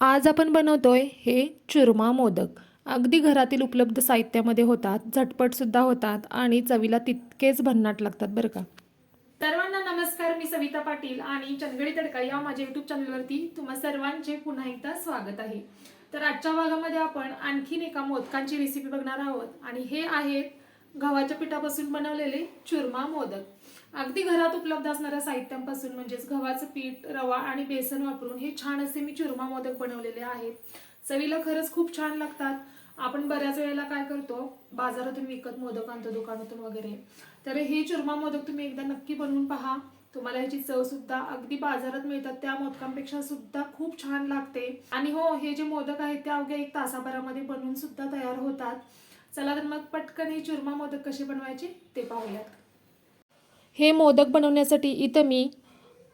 आज आपण बनवतोय हे चुरमा मोदक. अगदी घरातील उपलब्ध साहित्यामध्ये होतात झटपटसुद्धा होतात आणि चवीला तितकेच भन्नाट लागतात बरं का. सर्वांना नमस्कार मी सविता पाटील आणि चंदगडी तडका या माझ्या युट्यूब चॅनलवरती तुम्हा सर्वांचे पुन्हा एकदा स्वागत आहे. तर आजच्या भागामध्ये आपण आणखीन एका मोदकांची रेसिपी बघणार आहोत आणि हे आहेत गव्हाच्या पिठापासून बनवलेले चुरमा मोदक. अगदी घरात उपलब्ध असणाऱ्या साहित्यांपासून म्हणजेच गव्हाचं पीठ रवा आणि बेसन वापरून हे छान असे मी चुरमा मोदक बनवलेले आहेत. चवीला खरंच खूप छान लागतात. आपण बऱ्याच वेळेला काय करतो बाजारातून विकत मोदक आणतो दुकानातून वगैरे. तर हे चुरमा मोदक तुम्ही एकदा नक्की बनवून पहा. तुम्हाला ह्याची चव सुद्धा अगदी बाजारात मिळतात. त्या मोदकांपेक्षा सुद्धा खूप छान लागते. आणि हो हे जे मोदक आहेत ते अवघ्या एक तासाभरामध्ये बनवून सुद्धा तयार होतात. चला तर मग पटकन हे चुरमा मोदक कसे बनवायचे ते पाहूयात. हे मोदक बनवण्यासाठी इथं मी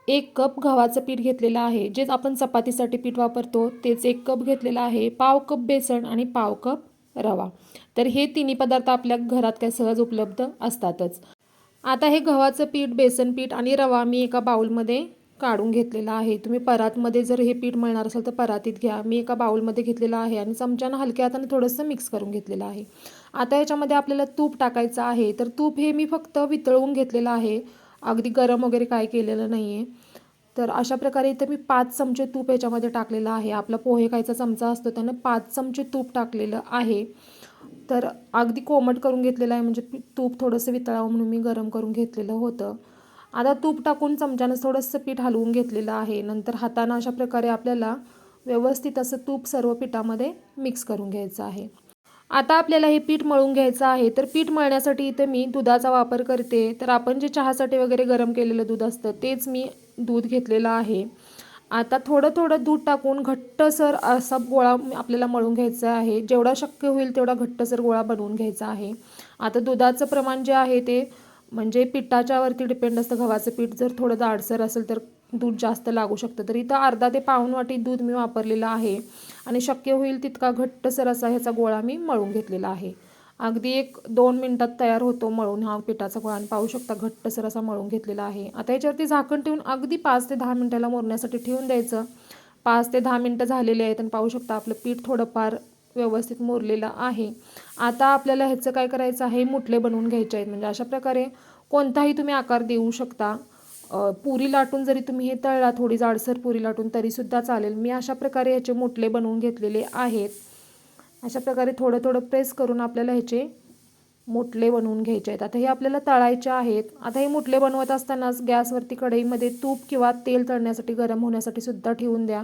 एक कप गव्हाचं पीठ घेतलेलं आहे. जे आपण चपातीसाठी पीठ वापरतो तेच एक कप घेतलेलं आहे. पाव कप बेसन आणि पाव कप रवा. तर हे तिन्ही पदार्थ आपल्या घरात काय सहज उपलब्ध असतातच. आता हे गव्हाचं पीठ बेसन पीठ आणि रवा मी एका बाउलमध्ये काढून घेतलेला आहे. तुम्ही परातमध्ये जर हे पीठ मळणार असाल तर परातीत घ्या. मी एका बाउलमध्ये घेतलेलं आहे आणि चमच्यानं हलक्या हाताने थोडंसं मिक्स करून घेतलेलं आहे. आता याच्यामध्ये आपल्याला तूप टाकायचं आहे. तर तूप हे मी फक्त वितळवून घेतलेलं आहे. अगदी गरम वगैरे काय केलेलं नाही आहे तर अशा प्रकारे इथं मी पाच चमचे तूप याच्यामध्ये टाकलेलं आहे. आपला पोहे खायचा चमचा असतो त्यानं पाच चमचे तूप टाकलेलं आहे. तर अगदी कोमट करून घेतलेलं आहे. म्हणजे तूप थोडंसं वितळावं म्हणून मी गरम करून घेतलेलं होतं. आता तूप टाकून चमच्यानं थोडंसं पीठ हलवून घेतलेलं आहे. नंतर हातानं अशा प्रकारे आपल्याला व्यवस्थित असं तूप सर्व पिठामध्ये मिक्स करून घ्यायचं आहे. आता आपल्याला हे पीठ मळून घ्यायचं आहे. तर पीठ मळण्यासाठी इथे मी दुधाचा वापर करते. तर आपण जे चहासाठी वगैरे गरम केलेलं दूध असतं तेच मी दूध घेतलेलं आहे. आता थोडं थोडं दूध टाकून घट्टसर असा गोळा आपल्याला मळून घ्यायचा आहे. जेवढा शक्य होईल तेवढा घट्टसर गोळा बनवून घ्यायचा आहे. आता दुधाचं प्रमाण जे आहे ते म्हणजे पिठाच्यावरती डिपेंड असतं गव्हाचं पीठ. जर थोडं जाडसर असेल तर दूध जास्त लागू शकतं. तर इथं अर्धा ते पाऊण वाटी दूध मी वापरलेलं आहे. आणि शक्य होईल तितका घट्टसर असा ह्याचा गोळा मी मळून घेतलेला आहे. अगदी एक दोन मिनटात तयार होतो मळून हा पिठाचा गोळा आणि पाहू शकता घट्टसर असा मळून घेतलेला आहे. आता याच्यावरती झाकण ठेवून अगदी पाच ते दहा मिनटाला मोरण्यासाठी ठेवून द्यायचं. पाच ते दहा मिनटं झालेले आहेत आणि पाहू शकता आपलं पीठ थोडंफार व्यवस्थित मोरलेलं आहे. आता आपल्याला ह्याचं काय करायचं आहे? मुठले बनवून घ्यायचे आहेत. म्हणजे अशा प्रकारे कोणताही तुम्ही आकार देऊ शकता. पुरी लाटून जरी तुम्ही हे तळला थोडी जाडसर पुरी लाटून तरीसुद्धा चालेल. मी अशा प्रकारे ह्याचे मुठले बनवून घेतलेले आहेत. अशा प्रकारे थोडं थोडं प्रेस करून आपल्याला ह्याचे मुठले बनवून घ्यायचे आहेत. आता हे आपल्याला तळायचे आहेत. आता हे मुठले बनवत असतानाच गॅसवरती कढईमध्ये तूप किंवा तेल तळण्यासाठी गरम होण्यासाठी सुद्धा ठेवून द्या.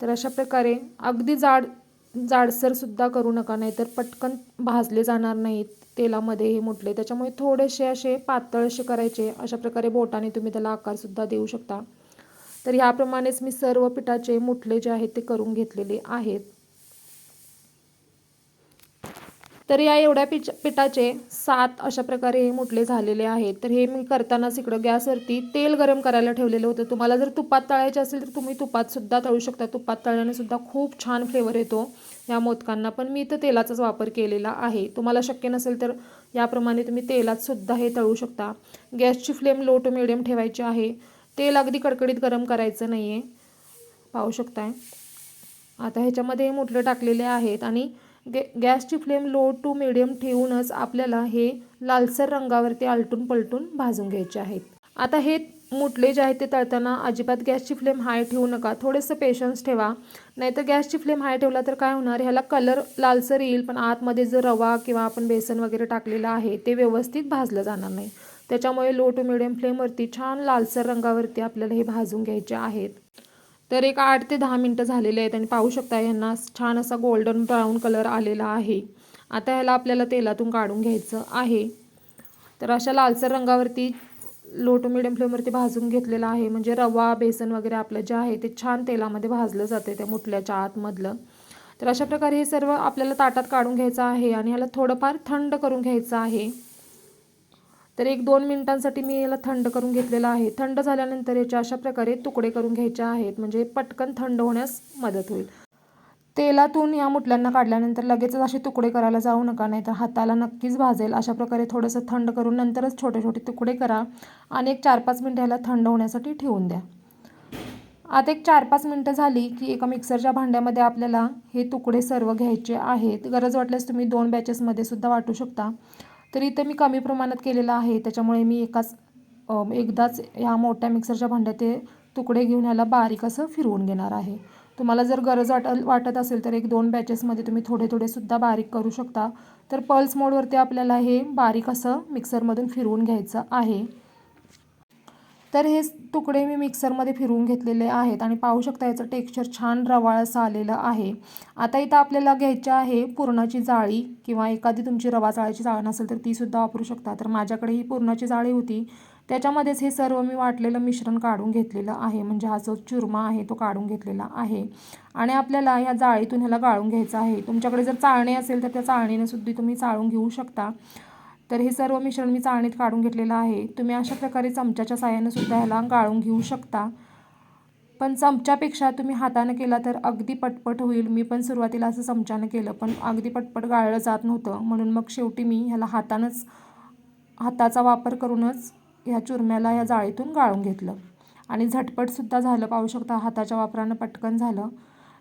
तर अशा प्रकारे अगदी जाड जाडसरसुद्धा करू नका नाहीतर पटकन भाजले जाणार नाहीत तेलामध्ये हे मुठले त्याच्यामुळे थोडेसे असे पातळ असे करायचे अशा प्रकारे बोटाने तुम्ही त्याला आकारसुद्धा देऊ शकता. तर ह्याप्रमाणेच मी सर्व पिठाचे मुठले जे आहेत ते करून घेतलेले आहेत. तर या एवढ्या पिच पिठाचे सात अशा प्रकारे हे मुठले झालेले आहेत. तर हे मी करतानाच इकडं गॅसवरती तेल गरम करायला ठेवलेलं होतं. तुम्हाला जर तुपात तळायचे असेल तर तुम्ही तुपातसुद्धा तळू शकता. तुपात तळल्याने सुद्धा खूप छान फ्लेवर येतो या मोदकांना. पण मी इथं तेलाचाच वापर केलेला आहे. तुम्हाला शक्य नसेल तर याप्रमाणे तुम्ही तेलातसुद्धा हे तळू शकता. गॅसची फ्लेम लो टू मिडियम ठेवायची आहे. तेल अगदी कडकडीत गरम करायचं नाही आहे पाहू शकताय. आता ह्याच्यामध्ये हे मुठलं टाकलेले आहेत आणि गॅ गॅसची फ्लेम लो टू मिडियम ठेवूनच आपल्याला हे लालसर रंगावरती आलटून पलटून भाजून घ्यायचे आहेत. आता हे मुटले जे आहेत ते तळताना अजिबात गॅसची फ्लेम हाय ठेवू नका. थोडंसं पेशन्स ठेवा. नाहीतर गॅसची फ्लेम हाय ठेवला तर काय होणार? ह्याला कलर लालसर येईल पण आतमध्ये जो रवा किंवा आपण बेसन वगैरे टाकलेलं आहे ते व्यवस्थित भाजलं जाणार नाही. त्याच्यामुळे लो टू मिडियम फ्लेमवरती छान लालसर रंगावरती आपल्याला हे भाजून घ्यायचे आहेत. तर एक आठ ते दहा मिनटं झालेले आहेत आणि पाहू शकता यांना छान असा गोल्डन ब्राऊन कलर आलेला आहे. आता ह्याला आपल्याला तेलातून काढून घ्यायचं आहे. तर अशा लालसर रंगावरती लो टू मिडियम फ्लेमवरती भाजून घेतलेला आहे. म्हणजे रवा बेसन वगैरे आपलं जे आहे ते छान तेलामध्ये भाजलं जाते त्या मुटल्याच्या आतमधलं. तर अशा प्रकारे हे सर्व आपल्याला ताटात काढून घ्यायचं आहे आणि ह्याला थोडंफार थंड करून घ्यायचं आहे. तर एक दोन मिनिटांसाठी मी याला थंड करून घेतलेला आहे. थंड झाल्यानंतर याच्या अशा प्रकारे तुकडे करून घ्यायचे आहेत. म्हणजे पटकन थंड होण्यास मदत होईल. तेलातून या मुटल्यांना काढल्यानंतर लगेचच असे तुकडे करायला जाऊ नका नाही तर हाताला नक्कीच भाजेल. अशा प्रकारे थोडंसं थंड करून नंतरच छोटे छोटे तुकडे करा आणि एक चार पाच मिनटं ह्याला थंड होण्यासाठी ठेवून द्या. आता एक चार पाच मिनटं झाली की एका मिक्सरच्या भांड्यामध्ये आपल्याला हे तुकडे सर्व घ्यायचे आहेत. गरज वाटल्यास तुम्ही दोन बॅचेसमध्ये सुद्धा वाटू शकता. तर इथं मी कमी प्रमाणात केलेलं आहे. त्याच्यामुळे मी एकाच एकदाच ह्या मोठ्या मिक्सरच्या भांड्यात ते तुकडे घेऊन ह्याला बारीक असं फिरवून घेणार आहे. तुम्हाला जर गरज वाट वाटत असेल तर एक दोन बॅचेसमध्ये तुम्ही थोडे थोडे सुद्धा बारीक करू शकता. तर पल्स मोडवरती आपल्याला हे बारीक असं मिक्सरमधून फिरवून घ्यायचं आहे. तर हे तुकडे मी मिक्सरमध्ये फिरवून घेतलेले आहेत आणि पाहू शकता याचं टेक्स्चर छान रवाळ असं आलेलं आहे. आता इथं आपल्याला घ्यायची आहे पुरणाची जाळी किंवा एखादी तुमची रवा जाळीची जाळ नसेल तर तीसुद्धा वापरू शकता. तर माझ्याकडे ही पुरणाची जाळी होती. त्याच्यामध्येच हे सर्व मी वाटलेलं मिश्रण काढून घेतलेलं आहे. म्हणजे हा जो चुरमा आहे तो काढून घेतलेला आहे. आणि आपल्याला ह्या जाळीतून ह्याला गाळून घ्यायचं आहे. तुमच्याकडे जर चाळणी असेल तर त्या चाळणीने सुद्धा तुम्ही चाळून घेऊ शकता. तर हे सर्व मिश्रण मी चाळणीत काढून घेतलेलं आहे. तुम्ही अशा प्रकारे चमच्याच्या साह्यानं सुद्धा ह्याला गाळून घेऊ शकता. पण चमच्यापेक्षा तुम्ही हातानं केला तर अगदी पटपट होईल. मी पण सुरुवातीला असं चमच्यानं केलं पण अगदी पटपट गाळलं जात नव्हतं. म्हणून मग शेवटी मी ह्याला हातानंच हाताचा वापर करूनच ह्या चुरम्याला ह्या जाळीतून गाळून घेतलं. आणि झटपटसुद्धा झालं पाहू शकता हाताच्या वापरानं पटकन झालं.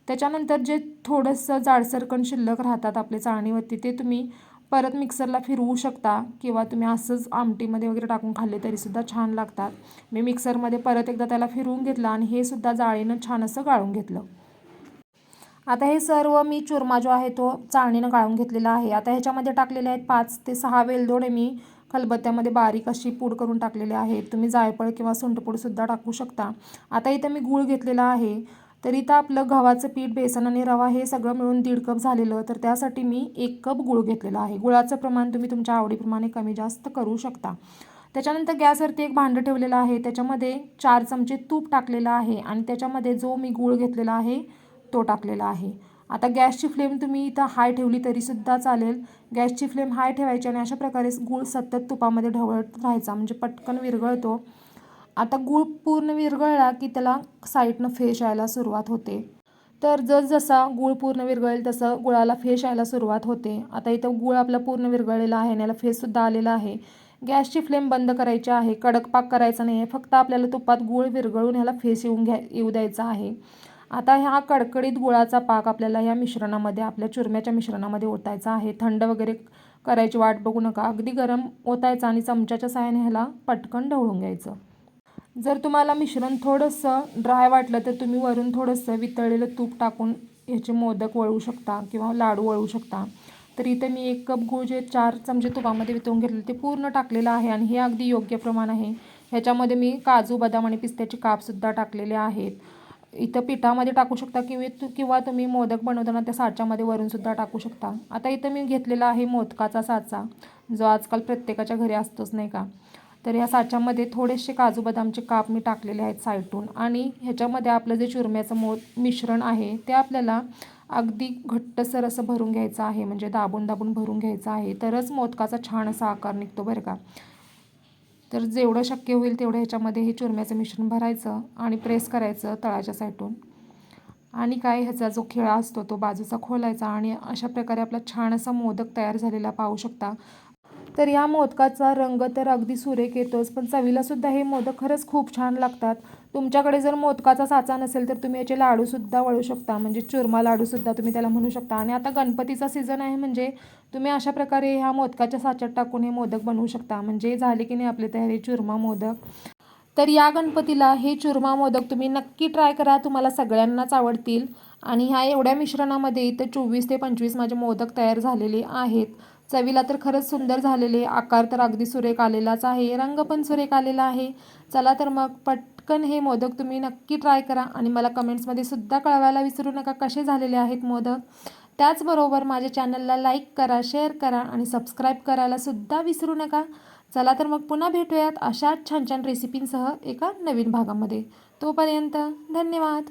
त्याच्यानंतर जे थोडंसं जाडसरकण शिल्लक राहतात आपले चाळणीवरती ते तुम्ही परत मिक्सरला फिरवू शकता किंवा तुम्ही असंच आमटीमध्ये वगैरे टाकून खाल्ले तरीसुद्धा छान लागतात. मी मिक्सरमध्ये परत एकदा त्याला फिरवून घेतलं आणि हे सुद्धा जाळीनं छान असं गाळून घेतलं. आता हे सर्व मी चुरमा जो आहे तो चाळणीनं गाळून घेतलेला आहे. आता ह्याच्यामध्ये टाकलेले आहेत पाच ते सहा वेलदोडे मी खलबत्त्यामध्ये बारीक अशी पूड करून टाकलेले आहेत. तुम्ही जायफळ किंवा सुंठपूडसुद्धा टाकू शकता. आता इथं मी गूळ घेतलेला आहे. तर इथं आपलं गव्हाचं पीठ बेसन आणि रवा हे सगळं मिळून दीड कप झालेलं तर त्यासाठी मी एक कप गूळ घेतलेला आहे. गुळाचं प्रमाण तुम्ही तुमच्या आवडीप्रमाणे कमी जास्त करू शकता. त्याच्यानंतर गॅसवरती एक भांडं ठेवलेलं आहे. त्याच्यामध्ये चार चमचे तूप टाकलेलं आहे आणि त्याच्यामध्ये जो मी गूळ घेतलेला आहे तो टाकलेला आहे. आता गॅसची फ्लेम तुम्ही इथं हाय ठेवली तरीसुद्धा चालेल. गॅसची फ्लेम हाय ठेवायची आणि अशा प्रकारे गूळ सतत तुपामध्ये ढवळत राहायचा म्हणजे पटकन विरघळतो. आता गूळ पूर्ण विरघळला की त्याला साईडनं फेश यायला सुरुवात होते. तर जसजसा गूळ पूर्ण विरघळेल तसं गुळाला फेश यायला सुरुवात होते. आता इथं गूळ आपला पूर्ण विरघळलेला आहे आणि याला फेससुद्धा आलेला आहे. गॅसची फ्लेम बंद करायची आहे. कडक पाक करायचा नाही आहे. फक्त आपल्याला तुपात गूळ विरघळून ह्याला फेस येऊन घ्या येऊ द्यायचा आहे. आता ह्या कडकडीत गुळाचा पाक आपल्याला ह्या मिश्रणामध्ये आपल्या चुरम्याच्या मिश्रणामध्ये ओतायचा आहे. थंड वगैरे करायची वाट बघू नका. अगदी गरम ओतायचा आणि चमच्याच्या साहाय्याने ह्याला पटकन ढवळून घ्यायचं. जर तुम्हाला मिश्रण थोडंसं ड्राय वाटलं तर तुम्ही वरून थोडंसं वितळलेलं तूप टाकून ह्याचे मोदक वळू शकता किंवा लाडू वळू शकता. तर इथे मी एक कप गूळ जे चार चमचे तुपामध्ये वितळून घेतले ते पूर्ण टाकलेलं आहे आणि हे अगदी योग्य प्रमाण आहे. ह्याच्यामध्ये मी काजू बदाम आणि पिस्त्याचे कापसुद्धा टाकलेले आहेत. इथं पिठामध्ये टाकू शकता किंवा तु किंवा तुम्ही मोदक बनवताना त्या साच्यामध्ये वरूनसुद्धा टाकू शकता. आता इथं मी घेतलेला आहे मोदकाचा साचा जो आजकाल प्रत्येकाच्या घरी असतोच नाही का? तर या साच्यामध्ये थोडेसे काजू बदामचे काप मी टाकलेले आहेत साईटून आणि ह्याच्यामध्ये आपलं जे चुरम्याचं मो मिश्रण आहे ते आपल्याला अगदी घट्टसर असं भरून घ्यायचं आहे म्हणजे दाबून दाबून भरून घ्यायचं आहे. तरच मोदकाचा छान असा आकार निघतो बरं का. तर जेवढं शक्य होईल तेवढं ह्याच्यामध्ये हे चुरम्याचं मिश्रण भरायचं आणि प्रेस करायचं तळाच्या साईटून आणि काय ह्याचा जो खिळा असतो तो बाजूचा खोलायचा आणि अशा प्रकारे आपला छान असा मोदक तयार झालेला पाहू शकता. तर या मोदकाचा रंग तर अगदी सुरेख येतोच पण चवीलासुद्धा हे मोदक खरंच खूप छान लागतात. तुमच्याकडे जर मोदकाचा साचा नसेल तर तुम्ही याचे लाडूसुद्धा वळू शकता म्हणजे चुरमा लाडूसुद्धा तुम्ही त्याला म्हणू शकता. आणि आता गणपतीचा सीझन आहे म्हणजे तुम्ही अशा प्रकारे ह्या मोदकाच्या साच्यात टाकून हे मोदक बनवू शकता म्हणजे झाले की नाही आपले तयारी चुरमा मोदक. तर या गणपतीला हे चुरमा मोदक तुम्ही नक्की ट्राय करा तुम्हाला सगळ्यांनाच आवडतील. आणि ह्या एवढ्या मिश्रणामध्ये इथं चोवीस ते पंचवीस माझे मोदक तयार झालेले आहेत. चवीला तर खरंच सुंदर झालेले आकार तर अगदी सुरेख आलेलाच आहे. रंग पण सुरेख आलेला आहे. चला तर मग पटकन हे मोदक तुम्ही नक्की ट्राय करा आणि मला कमेंट्समध्ये सुद्धा कळवायला विसरू नका कसे झालेले आहेत मोदक. त्याचबरोबर माझ्या चॅनलला लाईक करा शेअर करा आणि सबस्क्राईब करायला सुद्धा विसरू नका. चला तर मग पुन्हा भेटूयात अशाच छान छान रेसिपींसह एका नवीन भागामध्ये. तोपर्यंत धन्यवाद.